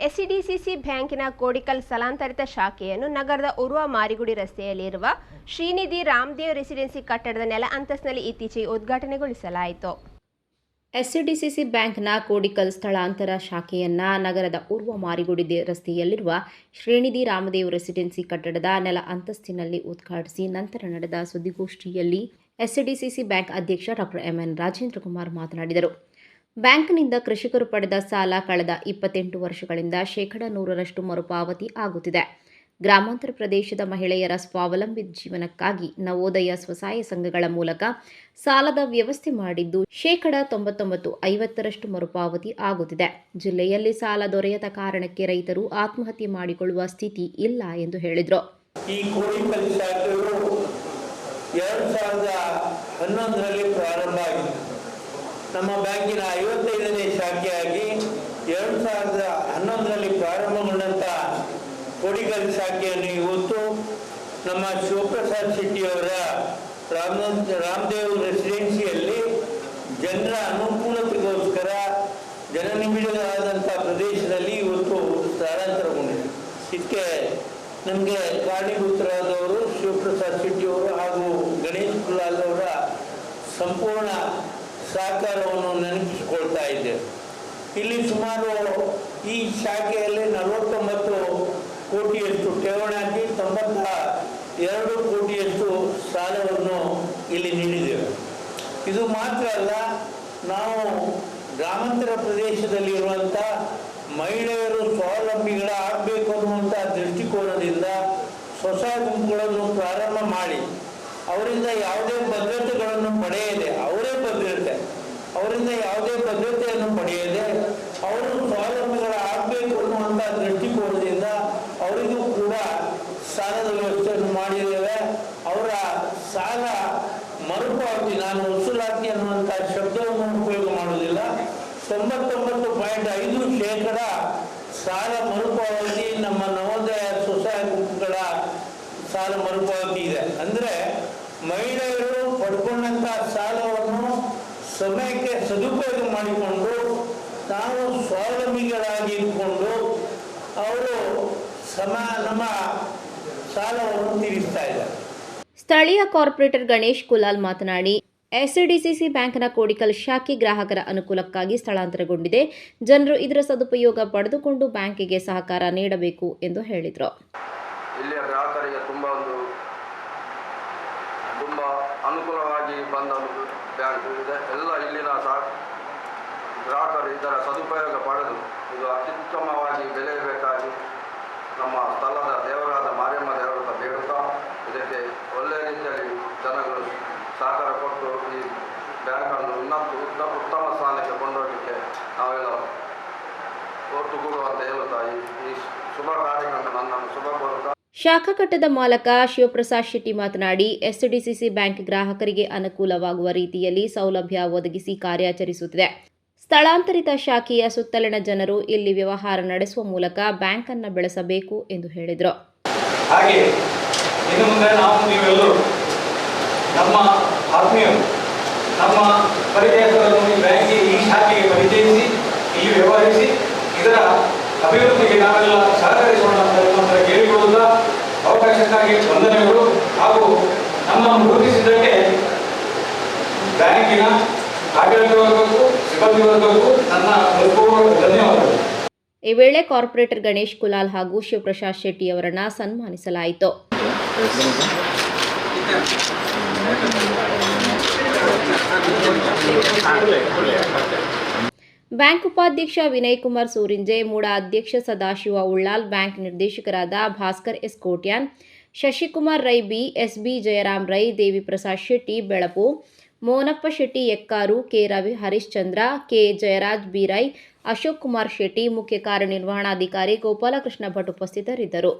SCDCC ಬ್ಯಾಂಕಿನ ಕೋಡಿಕಲ್ ಸ್ಥಳಾಂತರಿತ ಶಾಖೆಯನ್ನು ನಗರದ ಉರ್ವ ಮಾರಿಗುಡಿ ರಸ್ತೆಯಲ್ಲಿರುವ ಶ್ರೀನಿಧಿ ರಾಮದೇವ್ ರೆಸಿಡೆನ್ಸಿ ಕಟ್ಟಡದ ನೆಲ ಅಂತಸ್ತಿನಲ್ಲಿ ಇತ್ತೀಚೆಗೆ ಉದ್ಘಾಟನೆಗೊಳಿಸಲಾಯಿತು. ಎಸ್ಸಿಡಿಸಿಸಿ ಬ್ಯಾಂಕ್ನ ಕೋಡಿಕಲ್ ಸ್ಥಳಾಂತರ ಶಾಖೆಯನ್ನ ನಗರದ ಉರ್ವ ಮಾರಿಗುಡಿ ರಸ್ತೆಯಲ್ಲಿರುವ ಶ್ರೀನಿಧಿ ರಾಮದೇವ್ ರೆಸಿಡೆನ್ಸಿ ಕಟ್ಟಡದ ನೆಲ ಅಂತಸ್ತಿನಲ್ಲಿ ಉದ್ಘಾಟಿಸಿ ನಂತರ ನಡೆದ ಸುದ್ದಿಗೋಷ್ಠಿಯಲ್ಲಿ ಎಸ್ಸಿಡಿಸಿಸಿ ಬ್ಯಾಂಕ್ ಅಧ್ಯಕ್ಷ ಡಾಕ್ಟರ್ ಎಂಎನ್ ರಾಜೇಂದ್ರ ಕುಮಾರ್ ಮಾತನಾಡಿದರು. ಬ್ಯಾಂಕ್ನಿಂದ ಕೃಷಿಕರು ಪಡೆದ ಸಾಲ ಕಳೆದ ಇಪ್ಪತ್ತೆಂಟು ವರ್ಷಗಳಿಂದ ಶೇಕಡ ನೂರರಷ್ಟು ಮರುಪಾವತಿ ಆಗುತ್ತಿದೆ. ಗ್ರಾಮಾಂತರ ಪ್ರದೇಶದ ಮಹಿಳೆಯರ ಸ್ವಾವಲಂಬಿ ಜೀವನಕ್ಕಾಗಿ ನವೋದಯ ಸ್ವಸಹಾಯ ಸಂಘಗಳ ಮೂಲಕ ಸಾಲದ ವ್ಯವಸ್ಥೆ ಮಾಡಿದ್ದು ಶೇಕಡ ತೊಂಬತ್ತೊಂಬತ್ತು ಐವತ್ತರಷ್ಟು ಮರುಪಾವತಿ ಆಗುತ್ತಿದೆ. ಜಿಲ್ಲೆಯಲ್ಲಿ ಸಾಲ ದೊರೆಯದ ಕಾರಣಕ್ಕೆ ರೈತರು ಆತ್ಮಹತ್ಯೆ ಮಾಡಿಕೊಳ್ಳುವ ಸ್ಥಿತಿ ಇಲ್ಲ ಎಂದು ಹೇಳಿದರು. ಈ ಕೋಡಿಕಲ್ ಶಾಖೆಯು ಎರಡು ಸಾವಿರದ ಹನ್ನೊಂದರಲ್ಲಿ ಪ್ರಾರಂಭ ಆಯಿತು ನಮ್ಮ ಬ್ಯಾಂಕಿನ ಐವತ್ತೈದನೇ ಶಾಖೆಯಾಗಿ ಎರಡು ಸಾವಿರದ ಹನ್ನೊಂದರಲ್ಲಿ ಪ್ರಾರಂಭಗೊಂಡಂಥ ಕೋಡಿಗಲ್ ಶಾಖೆಯನ್ನು ಇವತ್ತು ನಮ್ಮ ಶಿವಪ್ರಸಾದ್ ಶೆಟ್ಟಿಯವರ ರಾಮ ರಾಮದೇವ್ ರೆಸಿಡೆನ್ಸಿಯಲ್ಲಿ ಜನರ ಅನುಕೂಲತೆಗೋಸ್ಕರ ಜನನಿಬಿಡವಾದಂಥ ಪ್ರದೇಶದಲ್ಲಿ ಇವತ್ತು ಸ್ಥಳಾಂತರಗೊಂಡಿದೆ. ಇದಕ್ಕೆ ನಮಗೆ ಕಾರಣೀಭೂತರಾದವರು ಶಿವಪ್ರಸಾದ್ ಶೆಟ್ಟಿಯವರು ಹಾಗೂ ಗಣೇಶ್ ಕುಲಾಲ್ ಅವರ ಸಂಪೂರ್ಣ ಸಹಕಾರವನ್ನು ನೆನಪಿಸಿಕೊಳ್ತಾ ಇದೆ ಇಲ್ಲಿ ಸುಮಾರು ಈ ಶಾಖೆಯಲ್ಲಿ ನಲವತ್ತೊಂಬತ್ತು ಕೋಟಿಯಷ್ಟು ಠೇವಣಿ ಹಾಕಿ ತೊಂಬತ್ತ ಎರಡು ಕೋಟಿಯಷ್ಟು ಸಾಲವನ್ನು ಇಲ್ಲಿ ನೀಡಿದ್ದೇವೆ ಇದು ಮಾತ್ರ ಅಲ್ಲ, ನಾವು ಗ್ರಾಮಾಂತರ ಪ್ರದೇಶದಲ್ಲಿರುವಂಥ ಮಹಿಳೆಯರು ಸ್ವಾವಲಂಬಿಗಳ ಆಗಬೇಕು ಅನ್ನುವಂಥ ದೃಷ್ಟಿಕೋನದಿಂದ ಸ್ವಸಹಾಯ ಗುಂಪುಗಳನ್ನು ಪ್ರಾರಂಭ ಮಾಡಿ. ಅವರಿಂದ ಯಾವುದೇ ಭದ್ರತೆಗಳನ್ನು ಪಡೆಯದೆ, ಅವರೇ ಭದ್ರತೆ, ಅವರಿಂದ ಯಾವುದೇ ಭದ್ರತೆಯನ್ನು ಪಡೆಯದೆ ಅವರು ಸ್ವಾವಲಂಬಿಗಳ ಆಗಬೇಕು ಅನ್ನುವಂಥ ದೃಷ್ಟಿಕೋನದಿಂದ ಅವರಿಗೂ ಕೂಡ ಸಾಲದ ವ್ಯವಸ್ಥೆಯನ್ನು ಮಾಡಿದ್ದೇವೆ. ಅವರ ಸಾಲ ಮರುಪಾವತಿ, ನಾನು ವಸೂಲಾತಿ ಅನ್ನುವಂಥ ಶಬ್ದವನ್ನು ಉಪಯೋಗ ಮಾಡುವುದಿಲ್ಲ. ತೊಂಬತ್ತೊಂಬತ್ತು ಪಾಯಿಂಟ್ ಐದು ಶೇಕಡ ಸಾಲ ಮರುಪಾವತಿ ನಮ್ಮ ನವೋದಯ ಸೊಸೈಟಿಗಳ ಸಾಲ ಮರುಪಾವತಿ ಮಹಿಳೆಯರು ಪಡ್ಕೊಂಡಂಥ ಸಾಲವನ್ನು ಸಮಯಕ್ಕೆ ಸದುಪಯೋಗ ಮಾಡಿಕೊಂಡು ತಾವು ಸ್ವಾವಲಂಬಿಗಳಾಗಿ ಇದ್ಕೊಂಡು ಅವರು ಸಮ ನಮ್ಮ ಸಾಲವನ್ನು ತೀರಿಸ್ತಾ ಇದ್ದಾರೆ. ಸ್ಥಳೀಯ ಕಾರ್ಪೊರೇಟರ್ ಗಣೇಶ್ ಕುಲಾಲ್ ಮಾತನಾಡಿ, ಎಸ್ಡಿಸಿಸಿ ಬ್ಯಾಂಕ್ನ ಕೋಡಿಕಲ್ ಶಾಖೆ ಗ್ರಾಹಕರ ಅನುಕೂಲಕ್ಕಾಗಿ ಸ್ಥಳಾಂತರಗೊಂಡಿದೆ. ಜನರು ಇದರ ಸದುಪಯೋಗ ಪಡೆದುಕೊಂಡು ಬ್ಯಾಂಕಿಗೆ ಸಹಕಾರ ನೀಡಬೇಕು ಎಂದು ಹೇಳಿದರು. ಅನುಕೂಲವಾಗಿ ಬಂದ ಬ್ಯಾಂಕ್. ಇದೆ ಎಲ್ಲ ಇಲ್ಲಿನ ಸಹ ಗ್ರಾಹಕರು ಇದರ ಸದುಪಯೋಗ ಪಡೆದು ಇದು ಅತ್ಯುತ್ತಮವಾಗಿ ಬೆಳೆಯಬೇಕಾಗಿ ನಮ್ಮ ಸ್ಥಳದ ದೇವರಾದ ಮಾರಿಯಮ್ಮ ದೇವರತ್ತ ಬೇಡುತ್ತಾ ಇದಕ್ಕೆ ಒಳ್ಳೆಯ ರೀತಿಯಲ್ಲಿ ಜನಗಳು ಸಹಕಾರ ಕೊಟ್ಟು ಈ ಬ್ಯಾಂಕನ್ನು ಉನ್ನತ ಉತ್ತ ಉತ್ತಮ ಸ್ಥಾನಕ್ಕೆ ಕೊಂಡೋಗಲಿಕ್ಕೆ ನಾವೆಲ್ಲ ಒಟ್ಟುಗೂಡುವಂತ ಹೇಳುತ್ತಾ ಈ ಶಾಖಾ ಕಟ್ಟದ ಮಾಲಕ ಶಿವಪ್ರಸಾದ್ ಶೆಟ್ಟಿ ಮಾತನಾಡಿ, ಎಸ್ಡಿಸಿಸಿ ಬ್ಯಾಂಕ್ ಗ್ರಾಹಕರಿಗೆ ಅನುಕೂಲವಾಗುವ ರೀತಿಯಲ್ಲಿ ಸೌಲಭ್ಯ ಒದಗಿಸಿ ಕಾರ್ಯಾಚರಿಸುತ್ತಿದೆ. ಸ್ಥಳಾಂತರಿತ ಶಾಖೆಯ ಸುತ್ತಲಿನ ಜನರು ಇಲ್ಲಿ ವ್ಯವಹಾರ ನಡೆಸುವ ಮೂಲಕ ಬ್ಯಾಂಕ್ ಅನ್ನು ಬೆಳೆಸಬೇಕು ಎಂದು ಹೇಳಿದರು. ಅಭಿವೃದ್ಧಿಗೆ ನಾವೆಲ್ಲ ಸಹಕರಿಸೋಣ. ಅವಕಾಶಕ್ಕಾಗಿ ವಂದನೆಗಳು ಹಾಗೂ ನಮ್ಮನ್ನು ಗುರುತಿಸಿದ್ದಕ್ಕೆ ಬ್ಯಾಂಕಿನ ಆಡಳಿತ ವರ್ಗಕ್ಕೂ ಸಿಬ್ಬಂದಿ ವರ್ಗಕ್ಕೂ ನನ್ನ ಧನ್ಯವಾದಗಳು. ಈ ವೇಳೆ ಕಾರ್ಪೊರೇಟರ್ ಗಣೇಶ್ ಕುಲಾಲ್ ಹಾಗೂ ಶಿವಪ್ರಸಾದ್ ಶೆಟ್ಟಿ ಅವರನ್ನ ಸನ್ಮಾನಿಸಲಾಯಿತು. ಬ್ಯಾಂಕ್ ಉಪಾಧ್ಯಕ್ಷ ವಿನಯ್ ಕುಮಾರ್ ಸೂರಿಂಜೆ, ಮೂಡ ಅಧ್ಯಕ್ಷ ಸದಾಶಿವ ಉಳ್ಳಾಲ್, ಬ್ಯಾಂಕ್ ನಿರ್ದೇಶಕರಾದ Bhaskar S Kotian Shashikumar Rai, B S B Jayaram Rai Devi Prasad Shetty, Belapu, Monappa Shetty, Ekkaru, K. Ravi Harishchandra K. Jayaraj ಬಿರೈ Ashok Kumar Shetty, ಮುಖ್ಯ ಕಾರ್ಯನಿರ್ವಹಣಾಧಿಕಾರಿ ಗೋಪಾಲಕೃಷ್ಣ ಭಟ್ ಉಪಸ್ಥಿತರಿದ್ದರು.